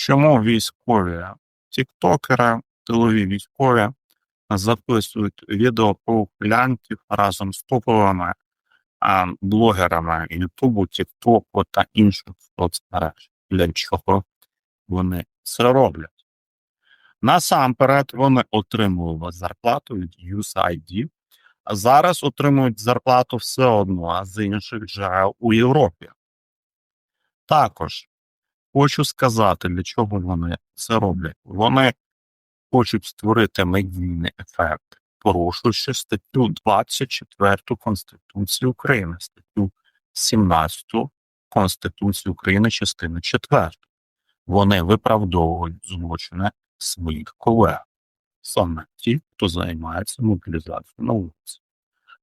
Чому військові тіктокери, тилові військові записують відео про ухилянтів разом з топовими блогерами Ютубу, Тіктоку та інших соцмереж? Для чого вони це роблять? Насамперед вони отримували зарплату від USAID, а зараз отримують зарплату все одно з інших джерел у Європі. Також хочу сказати, для чого вони це роблять. Вони хочуть створити медійний ефект, порушуючи статтю 24 Конституції України, статтю 17 Конституції України, частину 4. Вони виправдовують злочини своїх колег, саме ті, хто займається мобілізацією на вулиці.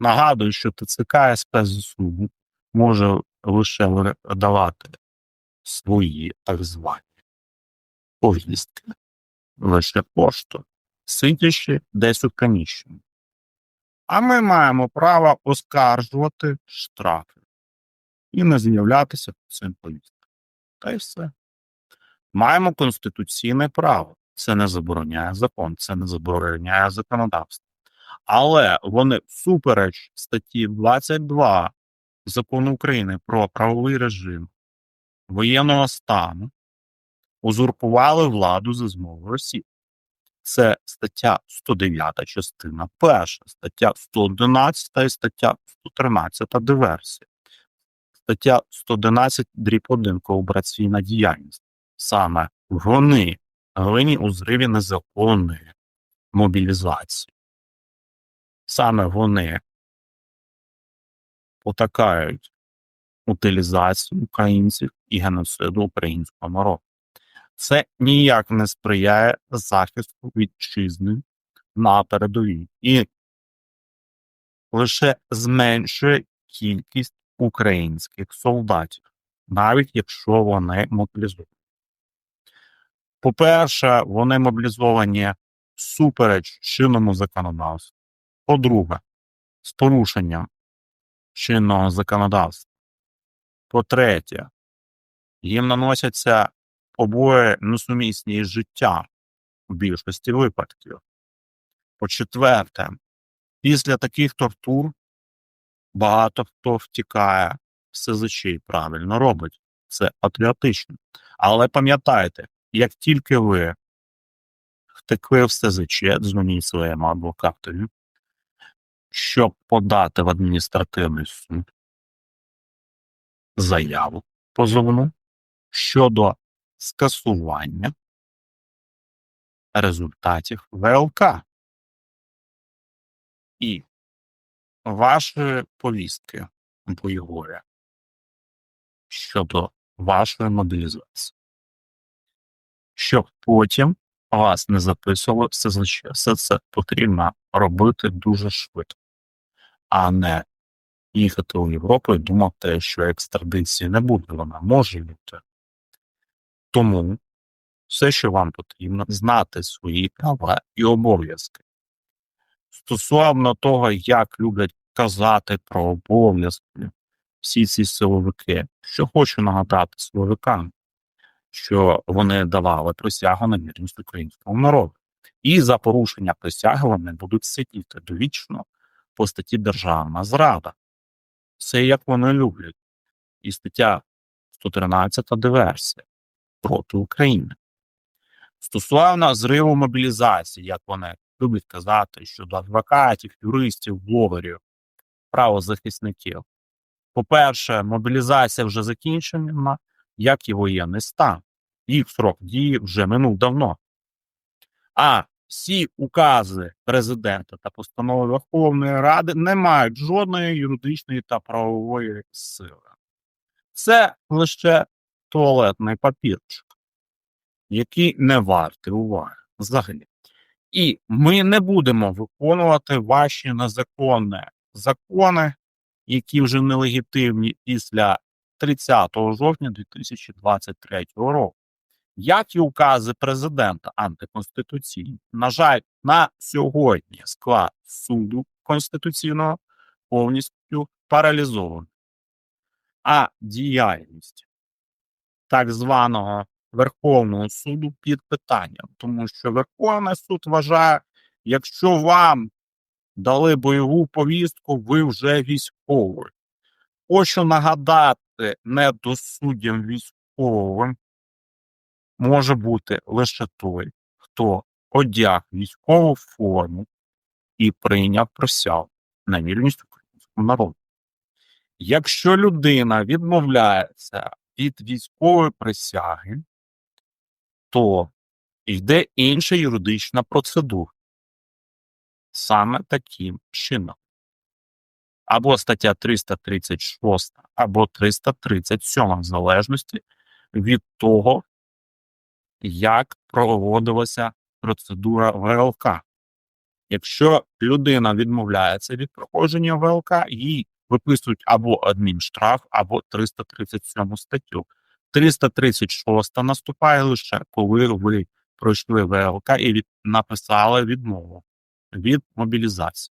Нагадую, що ТЦК і спецзасуд може лише видавати свої так звані повістки лише пошту, сидячи десь у приміщенні. А ми маємо право оскаржувати штрафи і не з'являтися цим повісткам. Та й все. Маємо конституційне право. Це не забороняє закон, це не забороняє законодавство. Але вони всупереч статті 22 закону України про правовий режим воєнного стану узурпували владу за змовою Росії. Це стаття 109, частина 1, стаття 111 і стаття 113 диверсія. Стаття 111 дріб 1 коопераційна діяльність. Саме вони винні у зриві незаконної мобілізації. Саме вони потакають утилізацію українців і геноциду українського народу. Це ніяк не сприяє захисту вітчизни на передовій і лише зменшує кількість українських солдатів, навіть якщо вони мобілізовані. По-перше, вони мобілізовані супереч чинному законодавству. По-друге, з порушенням чинного законодавства. По-третє, їм наносяться обоє несумісні із життям в більшості випадків. По-четверте, після таких тортур багато хто втікає СЗЧ і правильно робить. Це патріотично. Але пам'ятайте, як тільки ви втекли в СЗЧ, дзвоніть своєму адвокатові, щоб подати в адміністративний суд заяву позовну щодо скасування результатів ВЛК. І вашої повістки бойової щодо вашої мобілізації, щоб потім вас не записувало все Все це потрібно робити дуже швидко, а не їхати у Європу і думати, що екстрадиції не буде. Вона може бути. Тому все, що вам потрібно, знати свої права і обов'язки. Стосовно того, як люблять казати про обов'язки всі ці силовики, що хочу нагадати силовикам, що вони давали присягу на вірність українському народу. І за порушення присяги вони будуть сидіти довічно по статті Державна зрада. Це як вони люблять. І стаття 113 диверсія проти України. Стосовно зриву мобілізації, як вони люблять казати, щодо адвокатів, юристів, блогерів, правозахисників. По-перше, мобілізація вже закінчена, як і воєнний стан. Їх срок дії вже минув давно. А всі укази президента та постанови Верховної Ради не мають жодної юридичної та правової сили. Це лише туалетний папірчик, який не вартий уваги взагалі. І ми не будемо виконувати ваші незаконні закони, які вже нелегітимні після 30 жовтня 2023 року. Як і укази президента антиконституційні, на жаль, на сьогодні склад суду конституційного повністю паралізований, а діяльність так званого Верховного суду під питанням, тому що Верховний суд вважає, якщо вам дали бойову повістку, ви вже військовий. Хочу нагадати недосуддям військовим може бути лише той, хто одяг військову форму і прийняв присягу на вільність українському народу. Якщо людина відмовляється від військової присяги, то йде інша юридична процедура. Саме таким чином. Або стаття 336, або 337, в залежності від того, як проводилася процедура ВЛК. Якщо людина відмовляється від проходження ВЛК, їй виписують або адмінштраф, або 337 статтю. 336 наступає лише, коли ви пройшли ВЛК і від, написали відмову від мобілізації.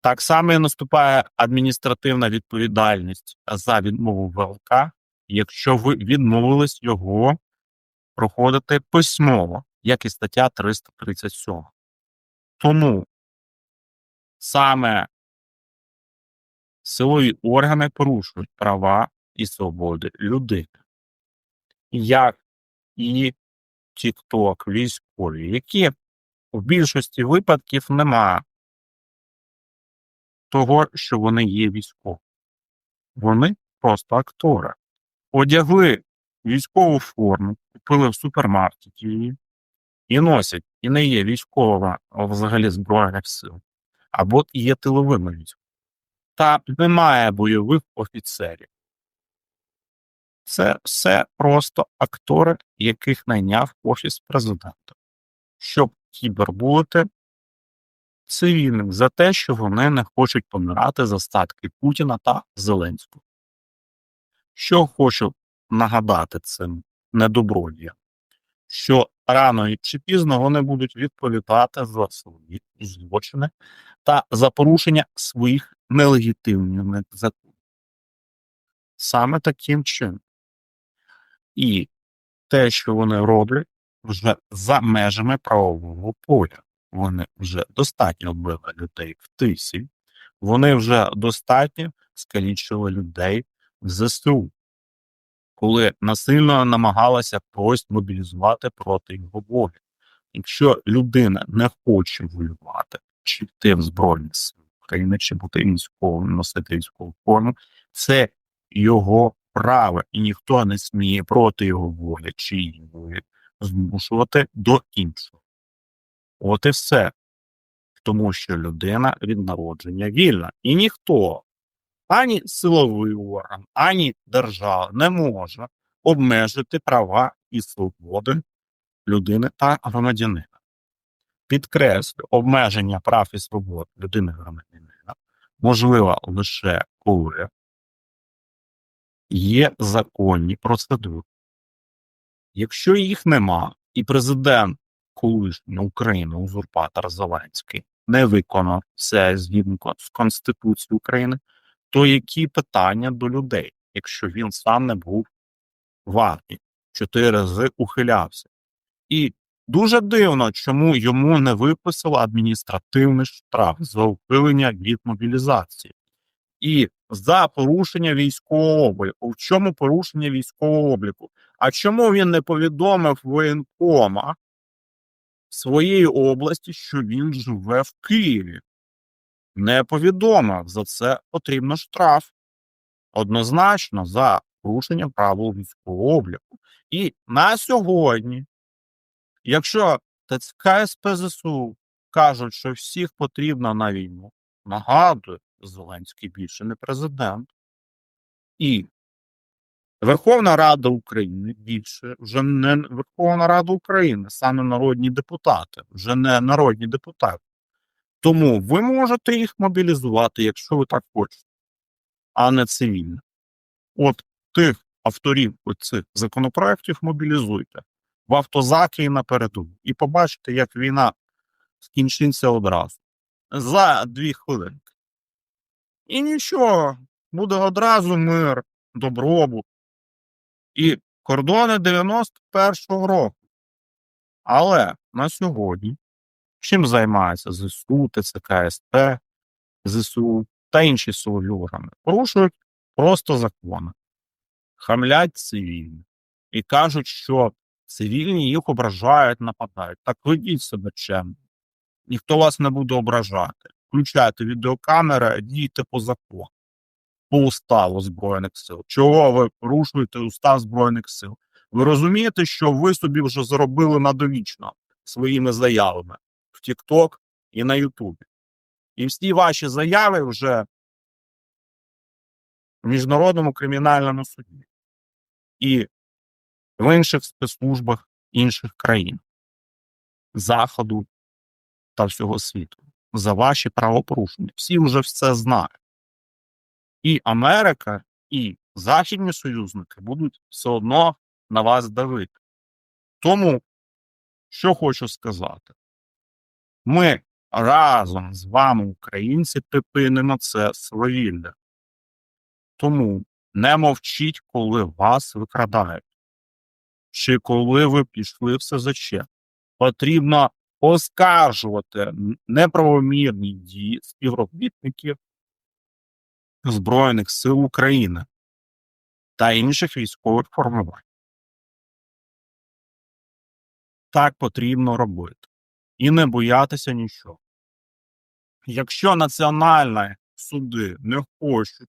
Так само і наступає адміністративна відповідальність за відмову ВЛК, якщо ви відмовились його проходити письмово, як і стаття 337. Тому саме силові органи порушують права і свободи людини, як і TikTok військові, які в більшості випадків немає того, що вони є військові. Вони просто актори. Одягли військову форму, купили в супермаркеті її і носять, і не є військовими а взагалі збройних сил, або є тиловими військовими. Та немає бойових офіцерів. Це все просто актори, яких найняв офіс президента, щоб кібербулити цивільним за те, що вони не хочуть помирати за статки Путіна та Зеленського. Що хочу нагадати цим недобродіям, що рано чи пізно вони будуть відповідати за свої злочини та за порушення своїх нелегітимних законів. Саме таким чином. І те, що вони роблять, вже за межами правового поля. Вони вже достатньо вбили людей в тисі, вони вже достатньо скалічили людей в ЗСУ, коли насильно намагалася когось мобілізувати проти його волі. Якщо людина не хоче воювати, чи йти в Збройні Сили України, чи бути військовим, носити військову форму, це його право, і ніхто не сміє проти його волі чи її волі змушувати до іншого. От і все. Тому що людина від народження вільна. І ніхто, ані силовий орган, ані держава не може обмежити права і свободи людини та громадянина. Підкреслю, обмеження прав і свобод людини громадянина можливо лише коли є законні процедури. Якщо їх нема, і президент колишній України, узурпатор Зеленський, не виконав це згідно з Конституцією України, то які питання до людей, якщо він сам не був в армії, чотири рази ухилявся? І дуже дивно, чому йому не виписали адміністративний штраф за ухилення від мобілізації. І за порушення військового обліку. В чому порушення військового обліку? А чому він не повідомив воєнкома своєї області, що він живе в Києві? Не повідомив. За це потрібно штраф. Однозначно за порушення правил військового обліку. І на сьогодні, якщо ТЦК СПЗСУ кажуть, що всіх потрібно на війну, нагадую, Зеленський більше не президент. І Верховна Рада України більше вже не Верховна Рада України, саме народні депутати, вже не народні депутати. Тому ви можете їх мобілізувати, якщо ви так хочете, а не цивільно. От тих авторів цих законопроєктів мобілізуйте в автозаки і на. І побачите, як війна скінчиться одразу. За дві хвилини. І нічого, буде одразу мир, добробут. І кордони 91-го року. Але на сьогодні чим займається ЗСУ, ТЦК СП, ЗСУ та інші силові органи? Порушують просто закони, хамлять цивільні і кажуть, що цивільні їх ображають, нападають. Так ведіть себе чемно. Ніхто вас не буде ображати. Включайте відеокамери, дійте по закону, по уставу Збройних сил. Чого ви порушуєте устав Збройних сил? Ви розумієте, що ви собі вже заробили надовічно своїми заявами в TikTok і на Ютубі. І всі ваші заяви вже в Міжнародному кримінальному суді і в інших спецслужбах інших країн Заходу та всього світу за ваші правопорушення. Всі вже все знають. І Америка, і західні союзники будуть все одно на вас давити. Тому, що хочу сказати, ми разом з вами, українці, припинимо це свавілля. Тому не мовчіть, коли вас викрадають, чи коли ви пішли в СЗЧ. Потрібно оскаржувати неправомірні дії співробітників Збройних сил України та інших військових формувань. Так потрібно робити. І не боятися нічого. Якщо національні суди не хочуть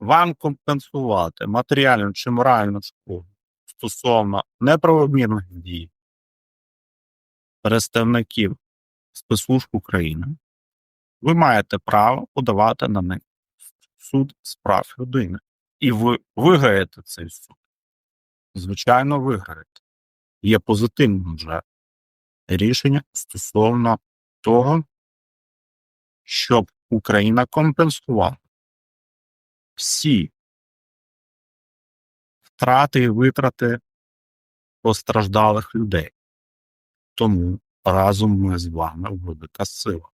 вам компенсувати матеріальну чи моральну шкоду стосовно неправомірних дій представників спецслужб України, ви маєте право подавати на них суд з прав людини. І ви виграєте цей суд. Звичайно, виграєте. Є позитивним вже рішення стосовно того, щоб Україна компенсувала всі втрати і витрати постраждалих людей. Тому разом ми з вами велика сила.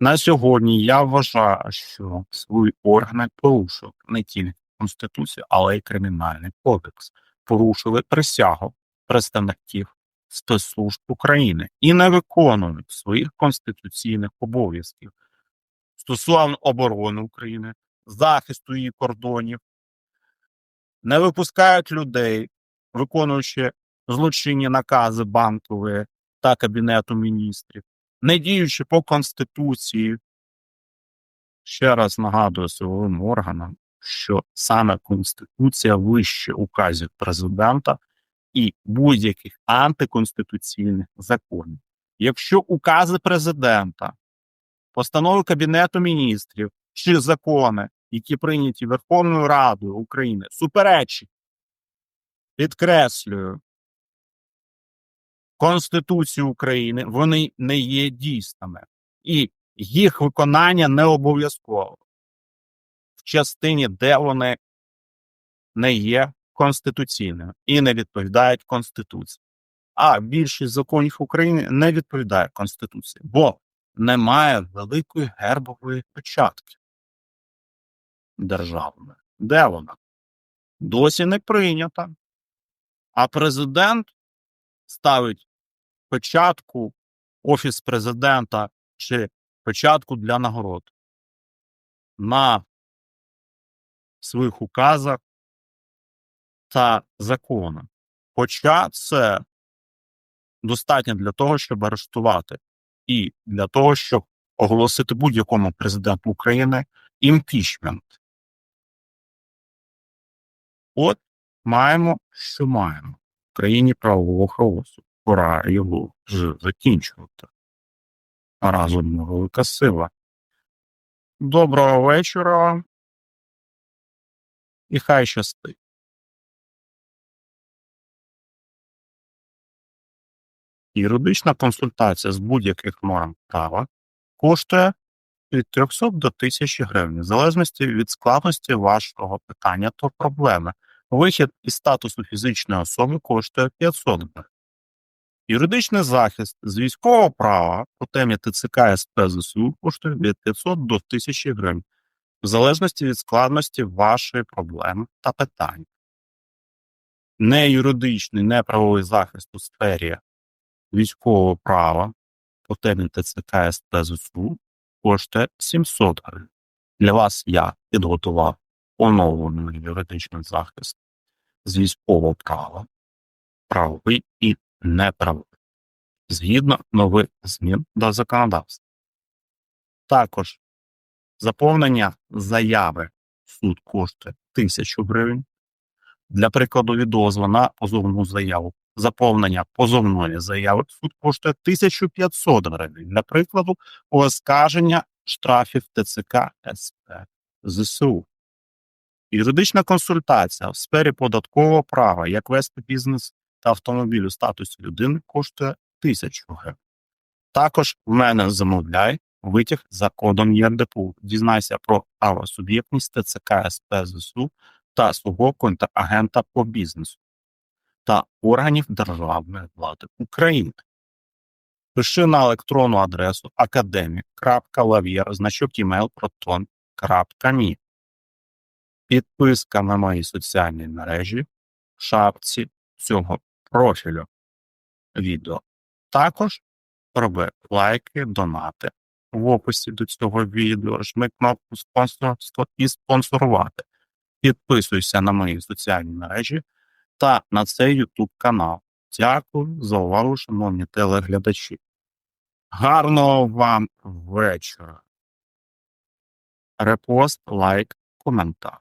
На сьогодні я вважаю, що свої органи порушив не тільки Конституцію, але й Кримінальний кодекс. Порушили присягу представників спецслужб України і не виконують своїх конституційних обов'язків стосовно оборони України, захисту її кордонів, не випускають людей, виконуючи злочинні накази банкової та Кабінету міністрів, не діючи по Конституції. Ще раз нагадую силовим органам, що саме Конституція вище указів президента і будь-яких антиконституційних законів. Якщо укази президента, постанови Кабінету міністрів чи закони, які прийняті Верховною Радою України, суперечать, підкреслюю, Конституції України, вони не є дійсними, і їх виконання не обов'язково в частині, де вони не є конституційними і не відповідають Конституції. А більшість законів України не відповідає Конституції, бо немає великої гербової печатки державної. Де вона? Досі не прийнята. А президент ставить печатку Офіс президента чи печатку для нагород на своїх указах та законах. Хоча це достатньо для того, щоб арештувати, і для того, щоб оголосити будь-якому президенту України імпічмент. От маємо, що маємо в країні правового хаосу. Пора його вже закінчувати. Разом велика сила. Доброго вечора. І хай щастить. Юридична консультація з будь-яких норм права коштує від 300 до 1000 гривень, в залежності від складності вашого питання та проблеми. Вихід із статусу фізичної особи коштує 500 гривень. Юридичний захист з військового права по темі ТЦК СП ЗСУ коштує від 500 до 1000 гривень. в залежності від складності вашої проблеми та питання. Не юридичний, не правовий захист у сфері військового права по темі ТЦК СП ЗСУ коштує 700 гривень. Для вас я підготував оновлений юридичний захист з військового права, правовий і неправовий, згідно нових змін до законодавства. Також заповнення заяви суд коштує 1000 гривень. Для прикладу відозву на позовну заяву. Заповнення позовної заяви в суд коштує 1500 гривень. Для прикладу, оскарження штрафів ТЦК СП ЗСУ. Юридична консультація в сфері податкового права, як вести бізнес та автомобіль у статусі людини, коштує 1000 гривень. Також в мене замовляй витяг за кодом ЄРДПУ. Дізнайся про правосуб'єктність ТЦК СП ЗСУ та свого контрагента по бізнесу та органів державної влади України. Пиши на електронну адресу академік.лав'єр, значок email proton.me. Підписка на мої соціальні мережі в шапці цього профілю відео. Також роби лайки, донати в описі до цього відео, жми кнопку спонсорство і спонсорувати. Підписуйся на мої соціальні мережі та на цей YouTube канал. Дякую за увагу, шановні телеглядачі. Гарного вам вечора. Репост, лайк, коментар.